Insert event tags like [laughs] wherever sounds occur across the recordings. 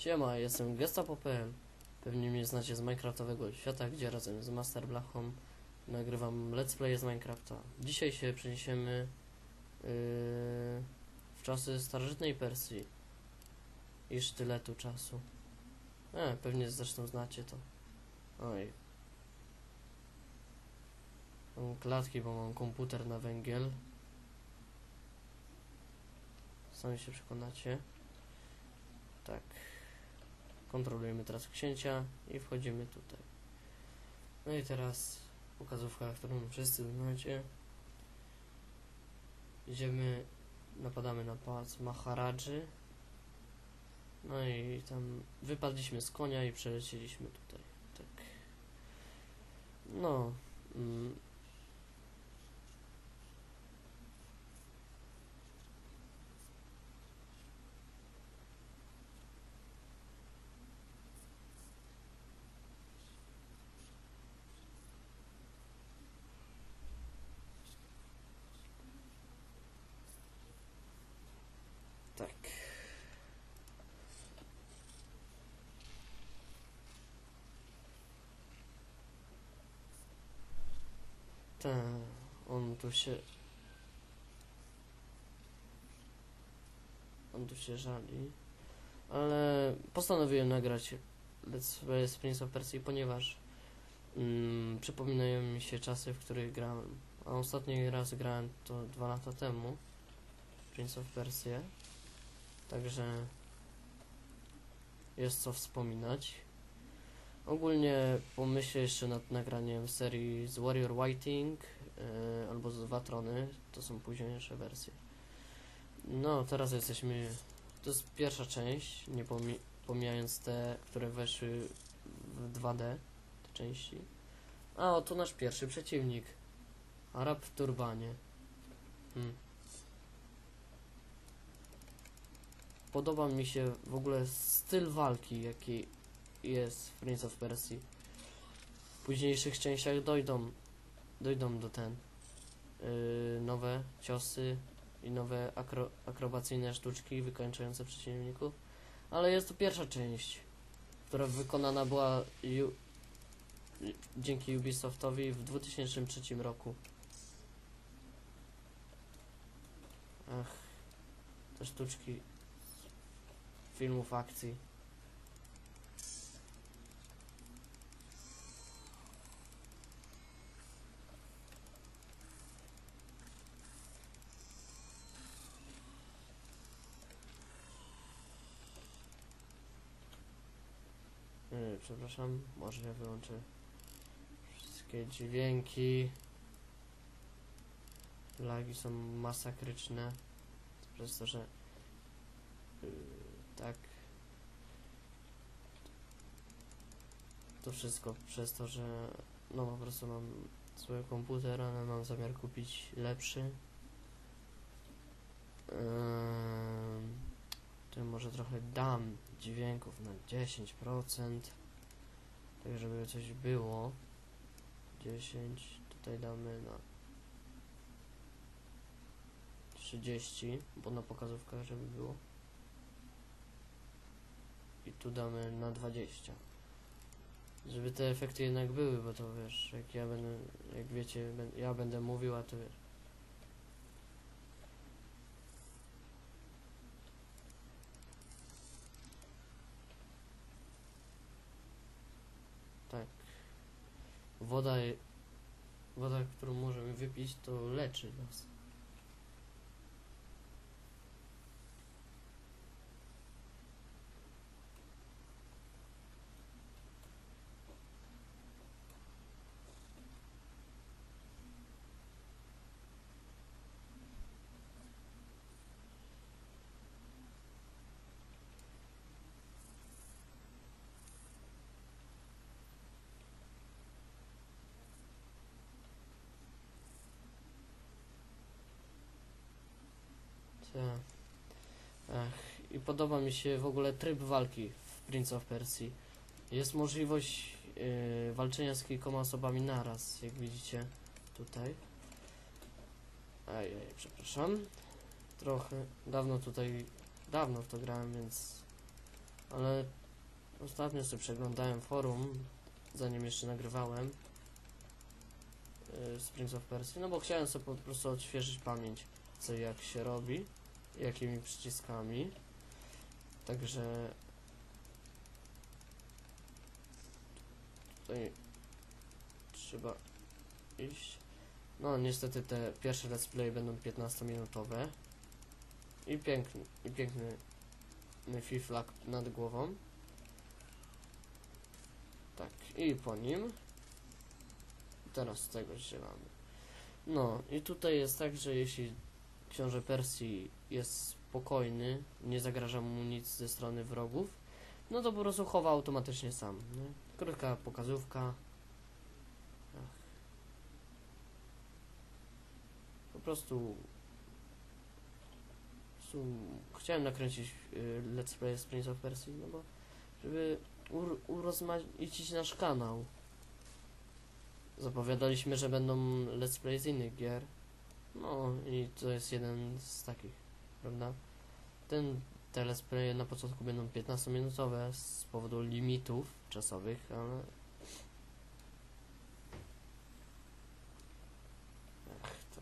Siema, jestem Gestapo.pl. Pewnie mnie znacie z Minecraftowego świata, gdzie razem z Master Blachą nagrywam let's play z Minecrafta. Dzisiaj się przeniesiemy yy, w czasy starożytnej Persji i sztyletu czasu. E, pewnie zresztą znacie to. Oj. Mam klatki, bo mam komputer na węgiel. Sami się przekonacie. Tak. Kontrolujemy teraz księcia i wchodzimy tutaj. No i teraz pokazówka, którą wszyscy znacie. Idziemy, napadamy na pałac Maharadży. No i tam wypadliśmy z konia i przelecieliśmy tutaj. Tak. No. Mm, tak. Ten, on tu się... On tu się żali. Ale postanowiłem nagrać Let's Play z Prince of Persia, ponieważ mm, przypominają mi się czasy, w których grałem. A ostatni raz grałem to dwa lata temu. Prince of Persia. Także jest co wspominać. Ogólnie pomyślę jeszcze nad nagraniem serii z Warrior Whiting e, albo z Watrony. To są późniejsze wersje. No, teraz jesteśmy. To jest pierwsza część, nie pomi pomijając te, które weszły w 2D, te części. A oto nasz pierwszy przeciwnik. Arab w turbanie. Hmm. Podoba mi się w ogóle styl walki, jaki jest w Prince of Persia. W późniejszych częściach dojdą, dojdą do ten yy, nowe ciosy i nowe akro, akrobacyjne sztuczki wykończające przeciwników. Ale jest to pierwsza część, która wykonana była ju, dzięki Ubisoftowi w 2003 roku. Ach, te sztuczki filmów akcji. Yy, przepraszam, może ja wyłączę wszystkie dźwięki. Lagi są masakryczne przez to, że yy, tak. To wszystko przez to, że no po prostu mam zły komputer, ale mam zamiar kupić lepszy. Ym, to może trochę dam dźwięków na 10%. Tak żeby coś było. 10, tutaj damy na 30, bo na pokazówkach żeby było. I tu damy na 20 żeby te efekty jednak były, bo to wiesz, jak ja będę, jak wiecie, ja będę mówił, a to wiesz tak woda woda, którą możemy wypić to leczy nas Tak. Ach, i podoba mi się w ogóle tryb walki w Prince of Persia. Jest możliwość yy, walczenia z kilkoma osobami naraz, jak widzicie tutaj. Ajaj, przepraszam. Trochę dawno tutaj, dawno w to grałem, więc ale ostatnio sobie przeglądałem forum, zanim jeszcze nagrywałem z Prince of Persia, no bo chciałem sobie po prostu odświeżyć pamięć, co jak się robi, jakimi przyciskami. Także tutaj trzeba iść. No niestety te pierwsze let's play będą 15 minutowe. I piękny, i piękny fiflak nad głową. Tak, i po nim. Teraz z tego zielamy. No, i tutaj jest tak, że jeśli książę Persji jest spokojny, nie zagraża mu nic ze strony wrogów, no to po prostu chowa automatycznie sam. Nie? Krótka pokazówka. Ach. Po prostu, po prostu chciałem nakręcić y, Let's Play z Prince of Persia, no bo żeby ur, urozmaicić nasz kanał. Zapowiadaliśmy, że będą Let's Play z innych gier. No i to jest jeden z takich, prawda? Ten, te Let's Play na początku będą 15-minutowe z powodu limitów czasowych, ale... To...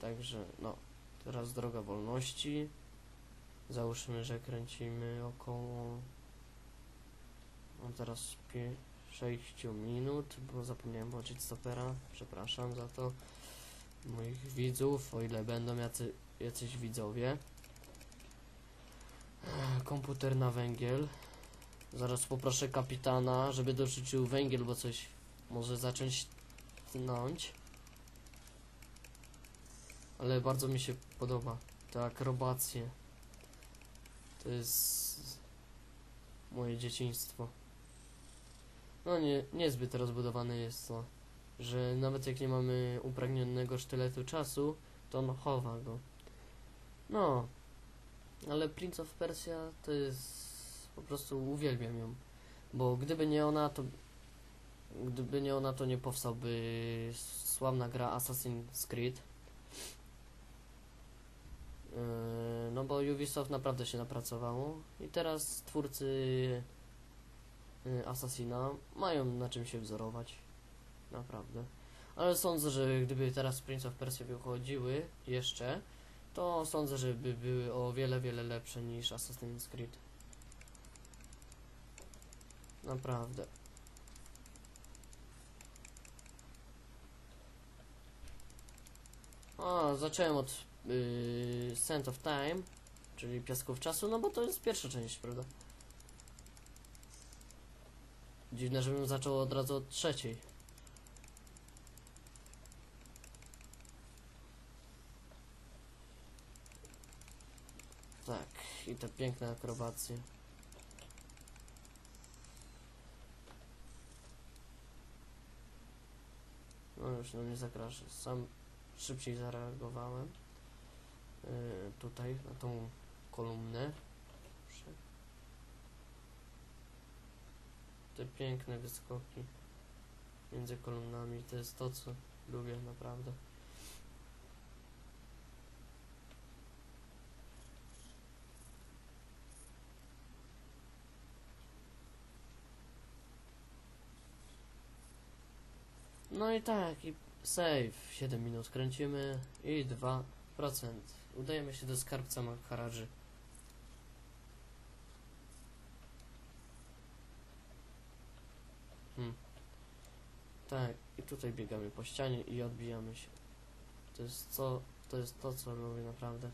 Także, no, teraz droga wolności. Załóżmy, że kręcimy około... No teraz 6 minut, bo zapomniałem włączyć stopera. Przepraszam za to moich widzów, o ile będą jacy, jacyś widzowie. Komputer na węgiel. Zaraz poproszę kapitana, żeby dorzucił węgiel, bo coś może zacząć tnąć. Ale bardzo mi się podoba te akrobacje. To jest moje dzieciństwo. No nie, niezbyt rozbudowane jest to, że nawet jak nie mamy upragnionego sztyletu czasu, to on chowa go. No, ale Prince of Persia to jest po prostu uwielbiam ją, bo gdyby nie ona, to gdyby nie ona, to nie powstałby sławna gra Assassin's Creed. Yy, No bo Ubisoft naprawdę się napracowało i teraz twórcy Assassina mają na czym się wzorować. Naprawdę. Ale sądzę, że gdyby teraz Prince of Persia wychodziły jeszcze, to sądzę, że by były o wiele, wiele lepsze niż Assassin's Creed. Naprawdę. O, zacząłem od yy, Sand of Time, czyli Piasków Czasu, no bo to jest pierwsza część, prawda? Dziwne, żebym zaczął od razu od trzeciej. Tak, i te piękne akrobacje. No już no nie zagrażę. Sam szybciej zareagowałem. Yy, tutaj na tą kolumnę. Te piękne wyskoki między kolumnami to jest to co lubię naprawdę. No i tak, i save. 7 minut kręcimy i 2%. Udajemy się do skarbca Maharadży. Hmm. Tak, i tutaj biegamy po ścianie i odbijamy się. To jest co, to jest to, co lubię naprawdę.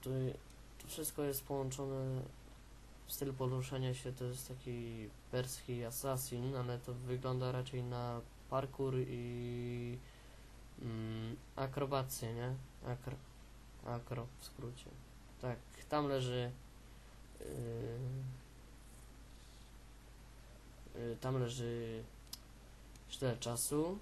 Tu, tu wszystko jest połączone styl poruszania się to jest taki perski assassin, ale to wygląda raczej na parkour i mm, akrobację, nie? Akro, akro w skrócie. Tak, tam leży yy, tam leży sztylet czasu.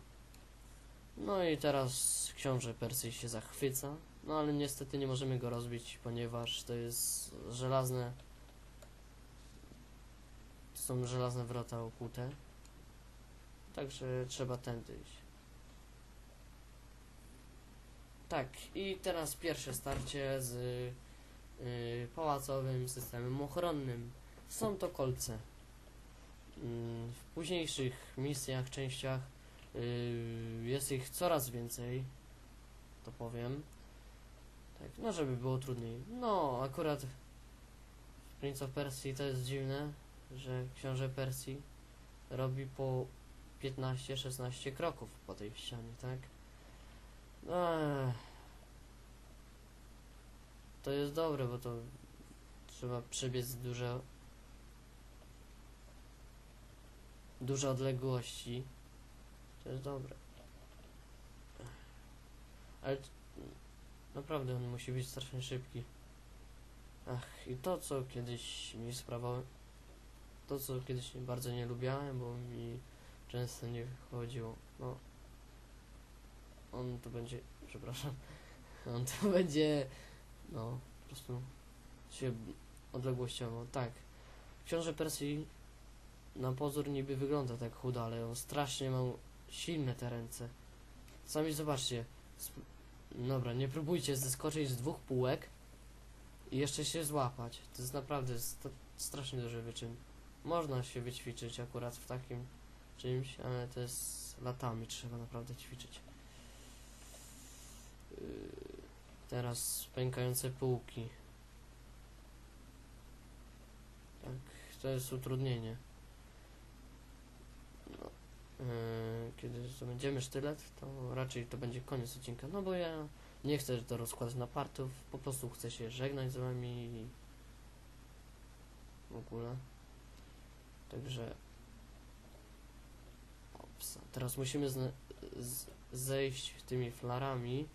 No i teraz książę Persji się zachwyca. No ale niestety nie możemy go rozbić, ponieważ to jest żelazne są żelazne wrota okute. Także trzeba tędy iść. Tak, i teraz pierwsze starcie z y, pałacowym systemem ochronnym. Są to kolce. Mm, w późniejszych misjach, częściach y, jest ich coraz więcej, to powiem. Tak, no żeby było trudniej. No, akurat w Prince of Persji to jest dziwne, że książę Persji robi po 15-16 kroków po tej ścianie, tak? Ech. To jest dobre, bo to trzeba przebiec duże duże odległości. To jest dobre. Ale naprawdę on musi być strasznie szybki. Ach, i to co kiedyś mi sprawiało to co kiedyś bardzo nie lubiałem, bo mi często nie wychodziło. No. On tu będzie, przepraszam, on tu [laughs] będzie, no, po prostu się odległościowo. Tak. Książę Persji na pozór niby wygląda tak chudo, ale on strasznie ma silne te ręce. Sami zobaczcie. Sp- Dobra, nie próbujcie zeskoczyć z dwóch półek i jeszcze się złapać. To jest naprawdę st- strasznie duży wyczyn. Można się wyćwiczyć akurat w takim czymś, ale to jest latami trzeba naprawdę ćwiczyć. Yy, Teraz pękające półki. Tak, to jest utrudnienie. No, yy, kiedy zdobędziemy sztylet, to raczej to będzie koniec odcinka. No bo ja nie chcę to rozkładać na partów, po prostu chcę się żegnać z wami i w ogóle. Także. Teraz musimy zejść tymi flarami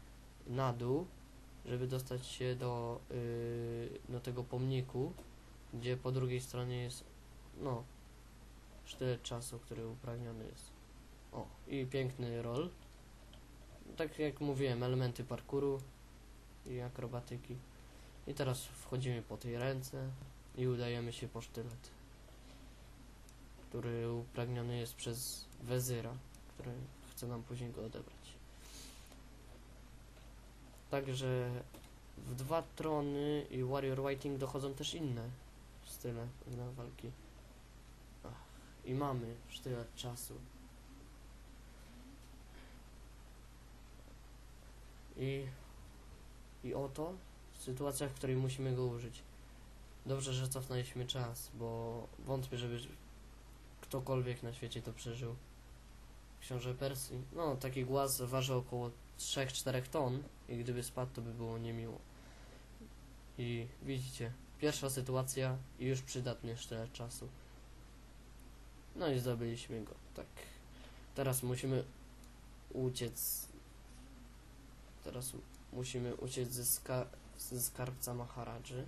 na dół, żeby dostać się do, yy, do tego pomniku, gdzie po drugiej stronie jest no sztylet czasu, który uprawniony jest. O, i piękny roll. Tak jak mówiłem, elementy parkouru i akrobatyki. I teraz wchodzimy po tej ręce i udajemy się po sztylet, który upragniony jest przez wezyra, który chce nam później go odebrać. Także w dwa trony i Warrior Waiting dochodzą też inne style na walki. I mamy sztylet czasu. I, I oto sytuacja, w której musimy go użyć. Dobrze, że cofnęliśmy czas, bo wątpię, żeby ktokolwiek na świecie to przeżył. Książę Persji. No, taki głaz waży około 3-4 ton i gdyby spadł, to by było niemiło. I widzicie, pierwsza sytuacja i już przydatny sztylet czasu. No i zdobyliśmy go, tak. Teraz musimy uciec. Teraz musimy uciec ze, ska ze skarbca Maharadży.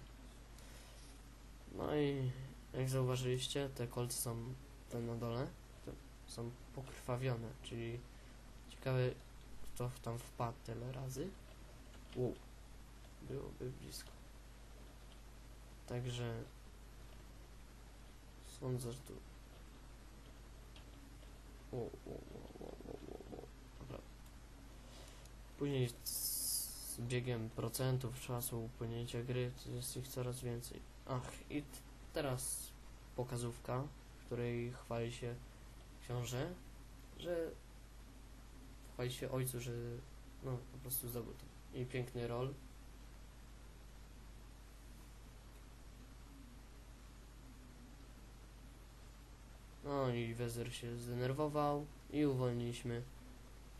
No i jak zauważyliście, te kolce są te na dole, są pokrwawione, czyli ciekawe kto tam wpadł tyle razy. Wow, byłoby blisko. Także sądzę, że tu Wow, wow, wow, wow, wow, wow. Dobra. Później z biegiem procentów czasu upłynięcia gry jest ich coraz więcej. Ach, i teraz pokazówka, w której chwali się książę, że chwali się ojcu, że no po prostu zdobył. I piękny rol. No i wezyr się zdenerwował i uwolniliśmy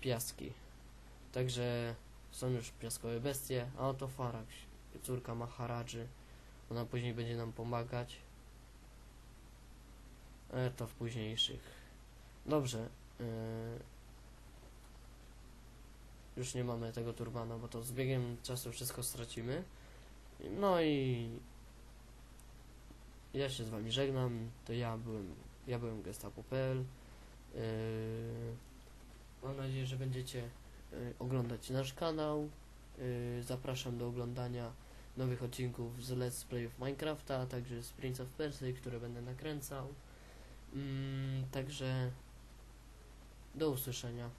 piaski. Także są już piaskowe bestie, a oto Farag, córka Maharadży. Ona później będzie nam pomagać. E, to w późniejszych. Dobrze. e, już nie mamy tego turbana, bo to z biegiem czasu wszystko stracimy. No i ja się z wami żegnam. To ja byłem, ja byłem gestapo.pl. Yy, mam nadzieję, że będziecie yy, oglądać nasz kanał. Yy, zapraszam do oglądania nowych odcinków z Let's Playów Minecrafta, a także z Prince of Persia, które będę nakręcał. Mm, także do usłyszenia.